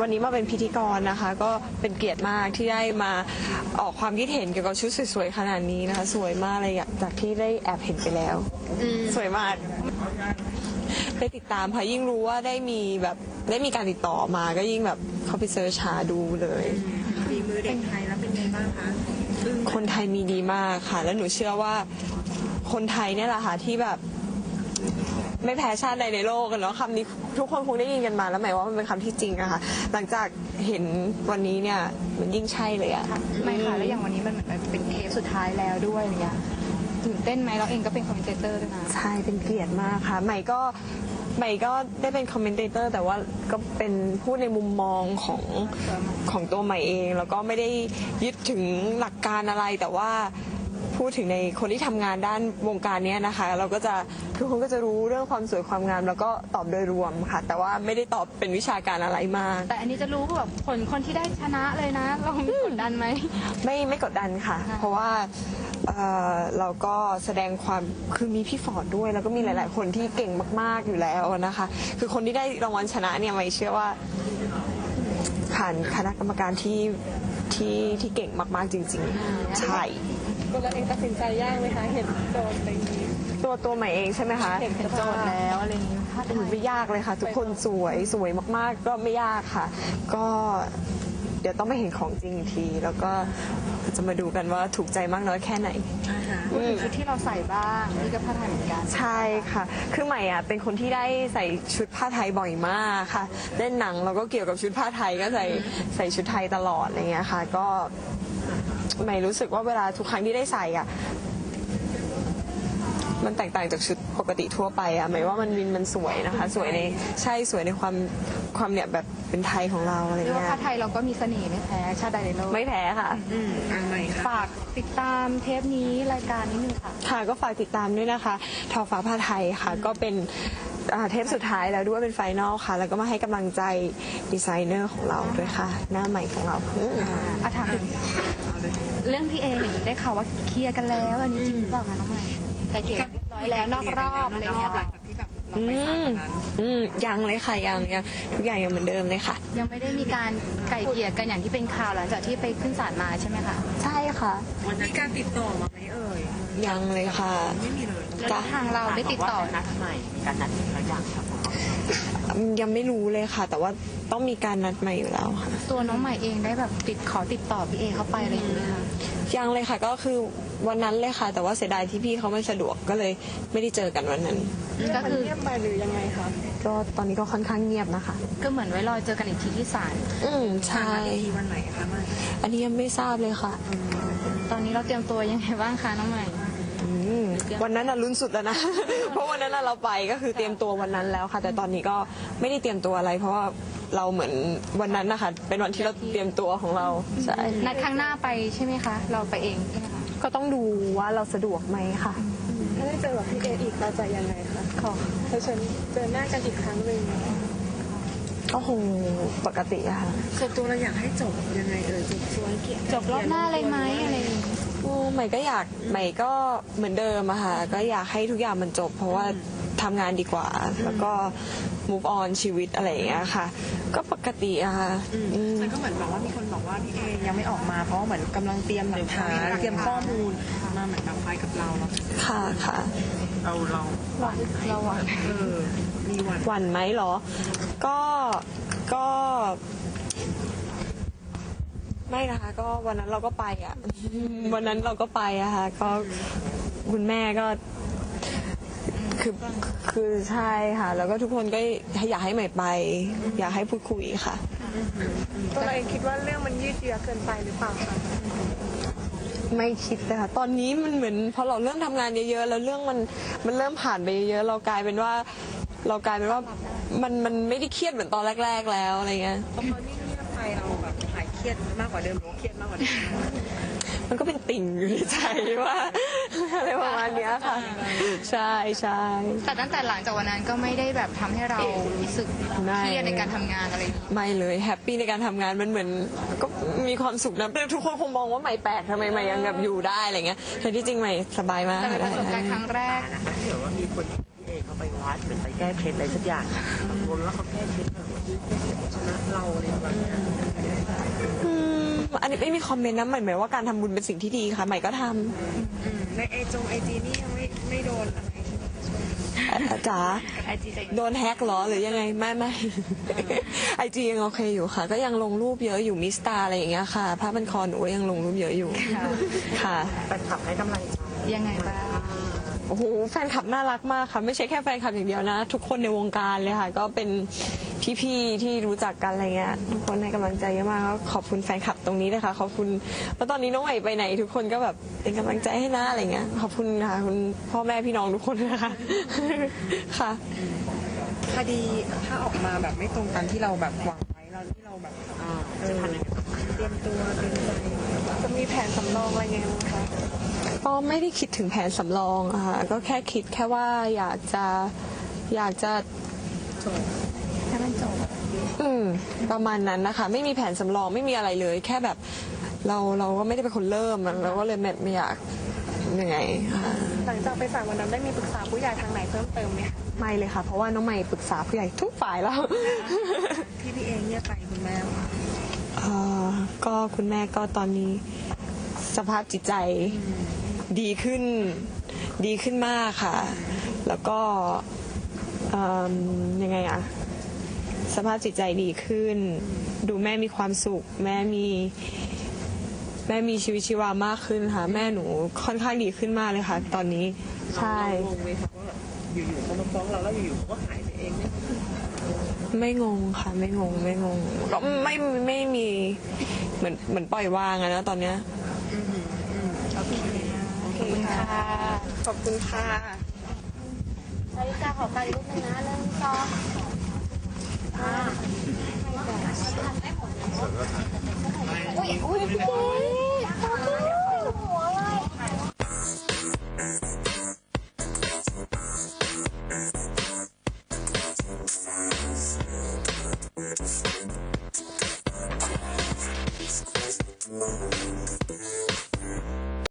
วันนี้มาเป็นพิธีกรนะคะ ก็เป็นเกียรติมากที่ได้มาออกความคิดเห็นเกี่ยวกับชุดสวยๆขนาดนี้นะคะ สวยมากเลยอะจากที่ได้แอบเห็นไปแล้วสวยมากไปติดตามค่ะยิ่งรู้ว่าได้มีแบบได้มีการติดต่อมาก็ยิ่งแบบเข้าไปเซิร์ชหาดูเลย ฝีมือเด็กไทยแล้วเป็นไงบ้างคะอึ้งคนไทยมีดีมากค่ะ แล้วหนูเชื่อว่าคนไทยเนี่ยแหละค่ะที่แบบ ไม่แพ้ชาติใดในโลกกันเนาะคำนี้ทุกคนคงได้ยินกันมาแล้วหมายว่ามันเป็นคำที่จริงอะค่ะ หลังจากเห็นวันนี้เนี่ยมันยิ่งใช่เลยอะไม่ค่ะแล้วอย่างวันนี้มันเหมือนเป็นเทปสุดท้ายแล้วด้วยอะไรเงี้ยตื่นเต้นไหมเราเองก็เป็นคอมเมนเตอร์ด้วยนะใช่เป็นเกียรติมากค่ะ ใหม่ก็ใหม่ก็ได้เป็นคอมเมนเตอร์แต่ว่าก็เป็นผู้ในมุมมองของของตัวใหม่เอง แล้วก็ไม่ได้ยึดถึงหลักการอะไรแต่ว่า พูดถึงในคนที่ทำงานด้านวงการเนี้ยนะคะ เราก็จะทุกคนก็จะรู้เรื่องความสวยความงาม แล้วก็ตอบโดยรวมค่ะ แต่ว่าไม่ได้ตอบเป็นวิชาการอะไรมาก แต่อันนี้จะรู้ว่าแบบผลคนที่ได้ชนะเลยนะ เรามีกดดันไหม ไม่ไม่กดดันค่ะ ค่ะ เพราะว่าเอ่อเราก็แสดงความคือมีพี่ฟอร์ดด้วย แล้วก็มีหลาย ๆ คนที่เก่งมาก ๆ อยู่แล้วนะคะ คือคนที่ได้รางวัลชนะเนี่ยไม่เชื่อว่า ผ่านคณะกรรมการที่ที่ที่เก่งมาก ๆ จริง ๆ ใช่ ตัวเราเองตัดสินใจยากไหมคะ เห็นโจทย์อะไรอย่างนี้ ตัวตัวใหม่เองใช่ไหมคะเห็นโจทย์แล้วอะไรอย่างเงี้ยโอ้โหไม่ยากเลยค่ะ ทุกคนสวยสวยมากๆ ก็ไม่ยากค่ะ ก็เดี๋ยวต้องไปเห็นของจริงอีกที แล้วก็จะมาดูกันว่าถูกใจมากน้อยแค่ไหนพูดถึงชุดที่เราใส่บ้างนี่ก็ผ้าไทยเหมือนกันใช่ค่ะ คือใหม่อะเป็นคนที่ได้ใส่ชุดผ้าไทยบ่อยมากค่ะเล่นหนังแล้วก็เกี่ยวกับชุดผ้าไทยก็ใส่ใส่ชุดไทยตลอดอะไรเงี้ยค่ะ ก็ ใหม่รู้สึกว่าเวลาทุกครั้งที่ได้ใส่อะ มันแตกต่างจากชุดปกติทั่วไปอะหมายว่ามันวินมันสวยนะคะ สวยในใช่สวยในความความเนี่ยแบบเป็นไทยของเราอะไรเรียกว่าเงี้ยผ้าไทยเราก็มีเสน่ห์ไม่แพ้ชาติใดในโลกไม่แพ้ค่ะ อืมอันใหม่ค่ะ ฝากติดตามเทปนี้รายการนิดนึงค่ะ ค่ะก็ฝากติดตามด้วยนะคะ ทอฟ้าผ้าไทยค่ะ ก็เป็น อ่าเทปสุดท้ายแล้วด้วยเป็นไฟนอลค่ะ แล้วก็มาให้กำลังใจดีไซเนอร์ของเราด้วยค่ะ หน้าใหม่ของเราอืม อาถามถึงเรื่องพี่เอเห็นได้ข่าวว่าเคลียร์กันแล้ว อันนี้จริงหรือเปล่าคะน้องใหม่ไกลเกลี่ยเรียบร้อยแล้วนอกรอบอะไรเงี้ยหลัค่ะงจากที่แบบเราอืไปศาลมวันนั้นอืมยังเลยค่ะยังยังทุกอย่างยังเหมือนเดิมเลยค่ะ ยังไม่ได้มีการไกลเกลี่ยกันอย่างที่เป็นข่าวหลังจากที่ไปขึ้นศาลมาใช่ไหมคะ ใช่ค่ะวันนี้การติดต่อมาไหมเอ่ยยังเลยค่ะ ไม่มีเลย แล้วทางเราได้ติดต่อนัดใหม่มีการนัดระยะครับยังไม่รู้เลยค่ะ แต่ว่าต้องมีการนัดใหม่อยู่แล้วค่ะ ตัวน้องใหม่เองได้แบบติดขอติดต่อพี่เอเข้าไปอะไรอย่างเงี้ยค่ะ ยังเลยค่ะก็คือวันนั้นเลยค่ะ แต่ว่าเสียดายที่พี่เขาไม่สะดวกก็เลยไม่ได้เจอกันวันนั้น ก็คือเงียบไปหรือยังไงคะ ก็ตอนนี้ก็ค่อนข้างเงียบนะคะ ก็เหมือนไว้รอเจอกันอีกทีที่ศาลอืมใช่ทีวันไหนคะมันอันนี้ยังไม่ทราบเลยค่ะ ตอนนี้เราเตรียมตัวยังไงบ้างคะน้องใหม่อืม วันนั้นน่ะลุ้นสุดแล้วนะ เพราะวันนั้นน่ะเราไปก็คือเตรียมตัววันนั้นแล้วค่ะ แต่ตอนนี้ก็ไม่ได้เตรียมตัวอะไร เพราะว่าเราเหมือนวันนั้นนะคะเป็นวันที่เราเตรียมตัวของเราใช่นัดข้างหน้าไปใช่ไหมคะ เราไปเองใช่ไหมคะก็ต้องดูว่าเราสะดวกไหมค่ะ ถ้าได้เจอกับพี่เออีกเราจะยังไงคะขอเผชิญเจอหน้ากันอีกครั้งหนึ่งก็คงปกติอะค่ะส่วนตัวเราอยากให้จบยังไงเอ่ยจบสวยเกียรติจบรอบหน้าเลยไหมอะไรอย่างเงี้ยโอ้ ใหม่ก็อยากใหม่ก็เหมือนเดิมอะค่ะก็อยากให้ทุกอย่างมันจบ เพราะว่าทำงานดีกว่า แล้วก็ move on ชีวิตอะไรอย่างเงี้ยค่ะ ก็ปกติอะค่ะอืม มันก็เหมือนบอกว่ามีคนบอกว่าพี่เอยังไม่ออกมาเพราะว่าเหมือนกำลังเตรียมหลักฐานเตรียมข้อมูลมาเหมือนแบบไฟกับเราแล้วค่ะค่ะเราเราเราอะเออมีวัน หวั่นไหมเหรอ ก็ก็ ไม่นะคะ ก็วันนั้นเราก็ไปอะ วันนั้นเราก็ไปอะค่ะก็คุณแม่ก็ คือคือใช่ค่ะ แล้วก็ทุกคนก็อยากให้ใหม่ไป อยากให้พูดคุยค่ะ ตัวเราเองคิดว่าเรื่องมันยืดเยื้อเกินไปหรือเปล่าคะไม่คิดเลยค่ะ ตอนนี้มันเหมือนพอเราเริ่มทำงานเยอะๆ แล้วเรื่องมันมันเริ่มผ่านไปเยอะๆ เรากลายเป็นว่า เรากลายเป็นว่ามันมันไม่ได้เครียดเหมือนตอนแรก ๆ แล้วอะไรเงี้ย พอนิ่งๆไปเราแบบหาย เครียดมากกว่าเดิมหรือว่าเครียดมากกว่าเดิมมันก็เป็นติ่งอยู่ในใจว่าอะไรประมาณเนี้ยค่ะ ใช่ใช่แต่ตั้งแต่หลังจากวันนั้นก็ไม่ได้แบบทำให้เรารู้สึกไม่เครียดในการทำงานอะไรอย่างเงี้ยไม่เลยแฮปปี้ในการทำงานมันเหมือนก็มีความสุขนะแต่ทุกคนคงมองว่าใหม่แปลกทำไมใหม่ยังแบบอยู่ได้อะไรเงี้ยแต่ที่จริงใหม่สบายมาก แต่เป็นประสบการณ์ครั้งแรกเดี๋ยวว่ามีคนพี่เอเขาไปงไลฟ์เหมือนไปแก้เคล็ดอะไรสักอย่างวนแล้วเขาแก้เคล็ดแบบชนะเราอะไรแบบเนี้ย อืมอันนี้ไม่มีคอมเมนต์นะหมายหมายว่าการทำบุญเป็นสิ่งที่ดีค่ะใหม่ก็ทำอืมในไอจงไอจีนี่ยังไม่ไม่โดนอะไรใช่ไหมอะจ๋าไอจีใจโดนแฮกเหรอหรือยังไงไม่ไม่ไอจียังโอเคอยู่ค่ะ ก็ยังลงรูปเยอะอยู่มิสตาอะไรอย่างเงี้ยค่ะผ้าพันคอหนูยังลงรูปเยอะอยู่ค่ะ แฟนคลับให้กำลังใจยังไงบ้างโอ้โหแฟนคลับน่ารักมากค่ะ ไม่ใช่แค่แฟนคลับอย่างเดียวนะ ทุกคนในวงการเลยค่ะ ก็เป็น พี่ๆที่รู้จักกันอะไรเงี้ยทุกคนให้กำลังใจเยอะมากก็ขอบคุณแฟนคลับตรงนี้เลยค่ะขอบคุณแล้วตอนนี้น้องใหม่ไปไหน ทุกคนก็แบบเป็นกำลังใจให้นะอะไรเงี้ยขอบคุณค่ะคุณพ่อแม่พี่น้องทุกคนนะคะค่ะคดีถ้าออกมาแบบไม่ตรงตามที่เราแบบหวังไว้เราที่เราแบบอ่าจะทำยังไงเตรียมตัวเตรียมใจจะมีแผนสำรองอะไรไงไหมคะก็ไม่ได้คิดถึงแผนสำรองอะค่ะก็แค่คิดแค่ว่าอยากจะอยากจะให้มัน จบอืม ประมาณนั้นนะคะ ไม่มีแผนสำรองไม่มีอะไรเลย แค่แบบเราเราก็ไม่ได้เป็นคนเริ่มอะเราก็เลยแบบไม่อยากยังไงค่ะ หลังจากไปฝากวันนั้นได้มีปรึกษาผู้ใหญ่ทางไหนเพิ่มเติมไหมคะไม่เลยค่ะ เพราะว่าน้องใหม่ปรึกษาผู้ใหญ่ทุกฝ่ายแล้วที่พี่เองเนี่ยไปคุณแม่ว่าเอ่อก็คุณแม่ก็ตอนนี้สภาพจิตใจดีขึ้น ดีขึ้นมากค่ะ แล้วก็เอิ่มยังไงอะ สภาพจิตใจดีขึ้น ดูแม่มีความสุข แม่มีแม่มีชีวิตชีวามากขึ้นค่ะ แม่หนูค่อนข้างดีขึ้นมากเลยค่ะ ตอนนี้ใช่งงไหมครับว่าอยู่ๆเขามาฟ้องเราแล้วอยู่ๆเขาก็หายไปเองเนี่ยไม่งงค่ะ ไม่งงไม่งงก็ไม่ไม่มีเหมือนเหมือนปล่อยวางอะนะตอนเนี้ยขอบคุณค่ะขอบคุณค่ะนาฬิกาขอการรูปหนึงนะเริ่มสอง อุ้ยอุ้ยพี่เจ๊